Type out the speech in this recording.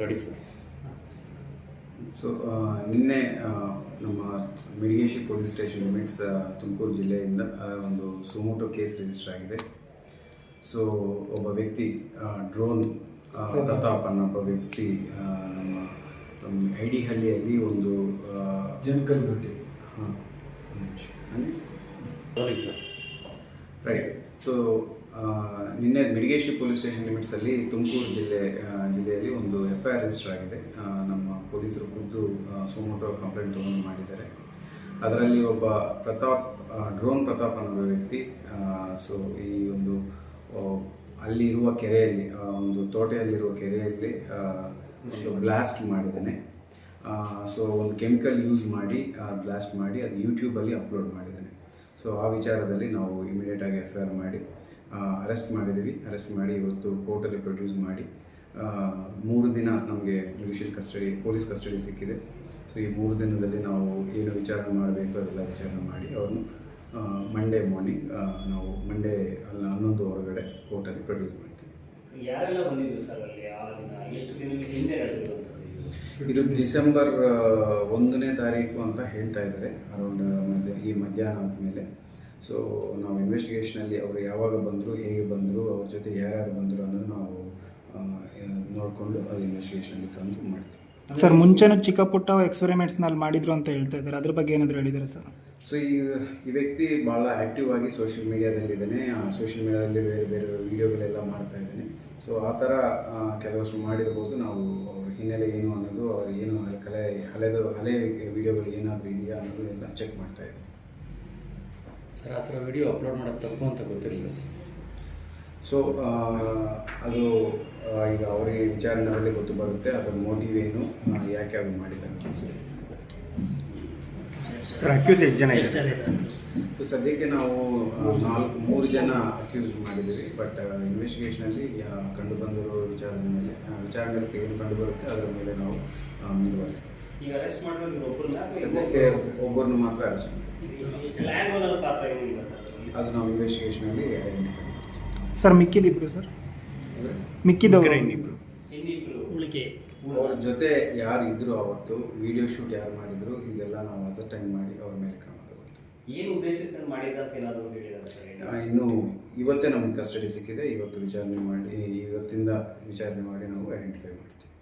Ready sir so ನಿನ್ನೆ ನಮ್ಮ Midigeshi police station ಮಿಟ್ಸ್ ತುಮಕೂರು ಜಿಲ್ಲೆಯಿಂದ ಒಂದು ಸುಮೋಟೋ ಕೇಸ್ ರಿಜಿಸ್ಟರ್ ಆಗಿದೆ. ಸೊ ಒಬ್ಬ ವ್ಯಕ್ತಿ ಡ್ರೋನ್ ಪ್ರತಾಪ್ ಅನ್ನೋ ಒಬ್ಬ ವ್ಯಕ್ತಿ ನಮ್ಮ ನಮ್ಮ ಐಡಿ ಹಳ್ಳಿಯಲ್ಲಿ ಒಂದು ಜಂಕಲ್ ಗಟ್ಟಿ ಹಾಂ ಸರ್ ರೈಟ್ ಸೊ ನಿನ್ನೆ ಮಿಡಿಗೇಶಿ ಪೊಲೀಸ್ ಸ್ಟೇಷನ್ ಲಿಮಿಟ್ಸಲ್ಲಿ ತುಮಕೂರು ಜಿಲ್ಲೆ ಜಿಲ್ಲೆಯಲ್ಲಿ ಒಂದು ಎಫ್ ಐ ಆರ್ ರಿಜಿಸ್ಟರ್ ಆಗಿದೆ. ನಮ್ಮ ಪೊಲೀಸರು ಖುದ್ದು ಸೋಮೋಟೋ ಕಂಪ್ಲೇಂಟ್ ತೊಗೊಂಡು ಮಾಡಿದ್ದಾರೆ. ಅದರಲ್ಲಿ ಒಬ್ಬ ಪ್ರತಾಪ್ ಡ್ರೋನ್ ಪ್ರತಾಪ್ ಅನ್ನೋ ವ್ಯಕ್ತಿ ಸೊ ಈ ಒಂದು ಅಲ್ಲಿರುವ ಕೆರೆಯಲ್ಲಿ ಒಂದು ತೋಟೆಯಲ್ಲಿರುವ ಕೆರೆಯಲ್ಲಿ ಒಂದು ಬ್ಲಾಸ್ಟ್ ಮಾಡಿದ್ದಾನೆ. ಸೊ ಒಂದು ಕೆಮಿಕಲ್ ಯೂಸ್ ಮಾಡಿ ಬ್ಲಾಸ್ಟ್ ಮಾಡಿ, ಅದು ಯೂಟ್ಯೂಬಲ್ಲಿ ಅಪ್ಲೋಡ್ ಮಾಡಿದ್ದಾನೆ. ಸೊ ಆ ವಿಚಾರದಲ್ಲಿ ನಾವು ಇಮಿಡಿಯೇಟಾಗಿ ಎಫ್ ಐ ಆರ್ ಮಾಡಿ ಅರೆಸ್ಟ್ ಮಾಡಿದ್ದೀವಿ. ಅರೆಸ್ಟ್ ಮಾಡಿ ಇವತ್ತು ಕೋರ್ಟಲ್ಲಿ ಪ್ರೊಡ್ಯೂಸ್ ಮಾಡಿ ಮೂರು ದಿನ ನಮಗೆ ಜುಡಿಷಿಯಲ್ ಕಸ್ಟಡಿ ಪೊಲೀಸ್ ಕಸ್ಟಡಿ ಸಿಕ್ಕಿದೆ. ಸೊ ಈ ಮೂರು ದಿನದಲ್ಲಿ ನಾವು ಏನು ವಿಚಾರಣೆ ಮಾಡಬೇಕು ಅದೆಲ್ಲ ವಿಚಾರಣೆ ಮಾಡಿ ಅವ್ರನ್ನು ಮಂಡೇ ಮಾರ್ನಿಂಗ್ ನಾವು ಮಂಡೇ ಅಲ್ಲ ಹನ್ನೊಂದು ಹೊರಗಡೆ ಕೋರ್ಟಲ್ಲಿ ಪ್ರೊಡ್ಯೂಸ್ ಮಾಡ್ತೀವಿ. ಯಾರೆಲ್ಲ ಬಂದಿದ್ದರು ಸರ್ ಅಲ್ಲಿ ಆ ದಿನ? ಎಷ್ಟು ಹಿಂದೆ ಇದು ಡಿಸೆಂಬರ್ ಒಂದನೇ ತಾರೀಕು ಅಂತ ಹೇಳ್ತಾ ಇದ್ದಾರೆ. ಅರೌಂಡ್ ಮಧ್ಯ ಈ ಮಧ್ಯಾಹ್ನ ಮೇಲೆ. ಸೊ ನಾವು ಇನ್ವೆಸ್ಟಿಗೇಷನಲ್ಲಿ ಅವರು ಯಾವಾಗ ಬಂದರು ಹೇಗೆ ಬಂದರು ಅವ್ರ ಜೊತೆ ಯಾರ್ಯಾರು ಬಂದರು ಅನ್ನೋದು ನಾವು ನೋಡಿಕೊಂಡು ಅದು ಇನ್ವೆಸ್ಟಿಗೇಷನಲ್ಲಿ ತಂದು ಮಾಡ್ತೀವಿ. ಸರ್ ಮುಂಚೆನೂ ಚಿಕ್ಕ ಪುಟ್ಟ ಎಕ್ಸ್ಪೆರಿಮೆಂಟ್ಸ್ನಲ್ಲಿ ಮಾಡಿದ್ರು ಅಂತ ಹೇಳ್ತಾ ಇದ್ದಾರೆ. ಅದ್ರ ಬಗ್ಗೆ ಏನಾದರೂ ಹೇಳಿದ್ದಾರೆ ಸರ್? ಸೊ ಈ ಈ ವ್ಯಕ್ತಿ ಭಾಳ ಆ್ಯಕ್ಟಿವ್ ಆಗಿ ಸೋಷಿಯಲ್ ಮೀಡಿಯಾದಲ್ಲಿದ್ದಾನೆ ಸೋಷಿಯಲ್ ಮೀಡಿಯಾದಲ್ಲಿ ಬೇರೆ ಬೇರೆ ವಿಡಿಯೋಗಳೆಲ್ಲ ಮಾಡ್ತಾ ಇದ್ದಾನೆ. ಸೊ ಆ ಥರ ಕೆಲವಷ್ಟು ಮಾಡಿರ್ಬೋದು. ನಾವು ಅವ್ರ ಹಿನ್ನೆಲೆ ಏನು ಅನ್ನೋದು ಅವ್ರು ಏನು ಕಲೆ ಹಳೆದು ಹಳೆ ವೀಡಿಯೋಗಳು ಏನಾದರೂ ಇದೆಯಾ ಅನ್ನೋದು ಎಲ್ಲ ಚೆಕ್ ಮಾಡ್ತಾ ಇದ್ದೀವಿ ಸರ್ ಆ ಥರ ವಿಡಿಯೋ ಅಪ್ಲೋಡ್ ಮಾಡೋದು ತಪ್ಪು ಅಂತ ಗೊತ್ತಿರಲಿಲ್ಲ ಸರ್. ಸೊ ಆ, ಅದು ಈಗ ಅವರಿಗೆ ವಿಚಾರಣೆಯಲ್ಲಿ ಗೊತ್ತು ಬರುತ್ತೆ ಅದರ ಮೋಟಿವ್ ಏನು ಯಾಕೆ ಅದು ಮಾಡಿದ್ದಾರೆ ಸರ್. ಅಕ್ಯೂಸ್ ಎಷ್ಟು ಜನ ಸೊ ಸದ್ಯಕ್ಕೆ ನಾವು ನಾಲ್ಕು ಮೂರು ಜನ ಅಕ್ಯೂಸ್ ಮಾಡಿದ್ದೀವಿ ಬಟ್ ಇನ್ವೆಸ್ಟಿಗೇಷನಲ್ಲಿ ಕಂಡು ಬಂದಿರೋ ವಿಚಾರದ ಮೇಲೆ ವಿಚಾರಣೆಯಲ್ಲಿ ಏನು ಕಂಡು ಬರುತ್ತೆ ಅದರ ಮೇಲೆ ನಾವು ಮುಂದುವರಿಸ್ತೀವಿ. ಈಗ ಅರೆಸ್ಟ್ ಮಾಡಿರೋದು ನೀವು ಒಬ್ಬರನ್ನ ಸದ್ಯಕ್ಕೆ ಒಬ್ಬರನ್ನು ಮಾತ್ರ ಅರೆಸ್ಟ್ ಓನರ್ ಪಾತ್ರ ಸರ್? ಅದು ನಾವು ಇನ್ವೆಸ್ಟಿಗೇಷನಲ್ಲಿ ಐಡೆಂಟಿಫೈ ಸರ್ ಮಿಕ್ಕಿದಿಬ್ರು ಸರ್? ಮಿಕ್ಕಿದವರು? ಇನ್ನಿಬ್ರು. ಉಳಿಕೆ. ಅವ್ರ ಜೊತೆ ಯಾರು ಇದ್ರು ಅವತ್ತು ವಿಡಿಯೋ ಶೂಟ್ ಯಾರು ಮಾಡಿದ್ರು ಇದೆಲ್ಲ ನಾವು ಅಸರ್ಟೈನ್ ಮಾಡಿ ಅವ್ರ ಮೇಲೆ ಕ್ರಮ ತಗೊಳ್ತೀವಿ. ಏನು ಉದ್ದೇಶಕ್ಕೆ ಮಾಡಿದ್ದ ಅಂತ ಏನಾದರೂ ಹೇಳಿದ್ದಾರೆ ಇನ್ನು ಇವತ್ತೇ ನಮಗೆ ಕಸ್ಟಡಿ ಸಿಕ್ಕಿದೆ ಇವತ್ತು ವಿಚಾರಣೆ ಮಾಡಿ ಇವತ್ತಿಂದ ವಿಚಾರಣೆ ಮಾಡಿ ನಾವು ಐಡೆಂಟಿಫೈ ಮಾಡ್ತೀವಿ.